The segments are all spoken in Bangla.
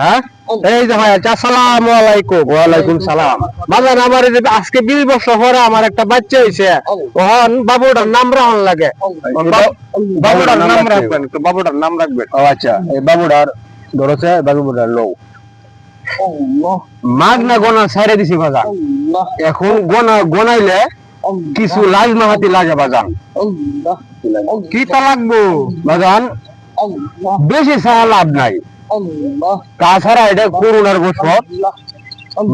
হ্যাঁ? এই যে ভাই আচ্ছা আলাইকুম। ওয়ালাইকুম সালাম। বাজান আমার আজকে বিশ বছর পরে আমার একটা বাচ্চা হয়েছে ওহন বাবুটার নাম রাখন লাগে। বাবুটার নাম রাখবেন একটু বাবুটার নাম রাখবেন। ও আচ্ছা। এই বাবুটার ধরেছে বাবুটার লৌ মাগ না গোনা ছাইরে দিছি বাজান এখন গোনা গোনাইলে কিছু লাজ মাহাতি লাগে বাজান কি তা লাগবো? বাজান বেশি ছাড়া লাভ নাই। তাছাড়া এটা করুণার বছর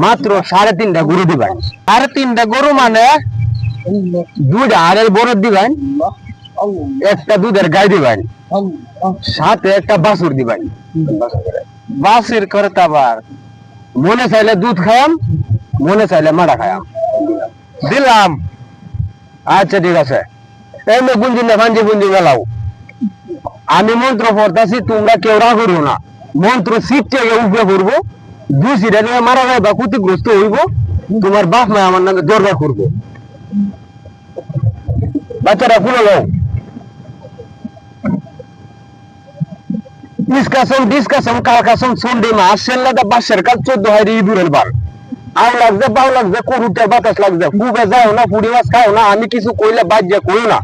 মাত্র সাড়ে তিনটা গরু দিবেন। সাড়ে তিনটা গরু মানে দুইটা আড়ের বড় দিবেন একটা দুধের গাই দিবেন সাথে একটা বাসুর দিবেন। বাছুর করে আবার মনে চাইলে দুধ খায়াম মনে চাইলে মাড়া খায়াম দিলাম। আচ্ছা ঠিক আছে। এমনি গুঞ্জি না ভাঞ্জি গুঞ্জি মেলাও। আমি মন্ত্র পড়তাছি তোমরা কেউ রাগ করো না। মন্ত্র সিট থেকে উপরে পড়ব। মারা যায় বা ক্ষতিগ্রস্ত হইব, তোমার বাপ মা আমার নামে দরজা করব। বাচ্চারা খুলে সেল্লাদা বাসের চোদ্দ বাতাস যাও না খাও না, আমি কিছু কইলে বাজ্যে কই না।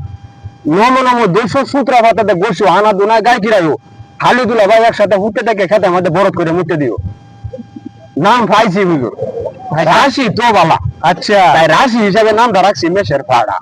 নম নম দুইশ সূত্রা পাতাতে বসো আনা দুনা গাই কিরাইও। হালি দুলা ভাই একসাথে হুটে থেকে খেতে আমাদের বরত করে মুতে দিও। নাম পাইছি বুঝো। রাশি তো বালা আচ্ছা রাশি হিসাবে নামটা রাখছি মেশের পাড়া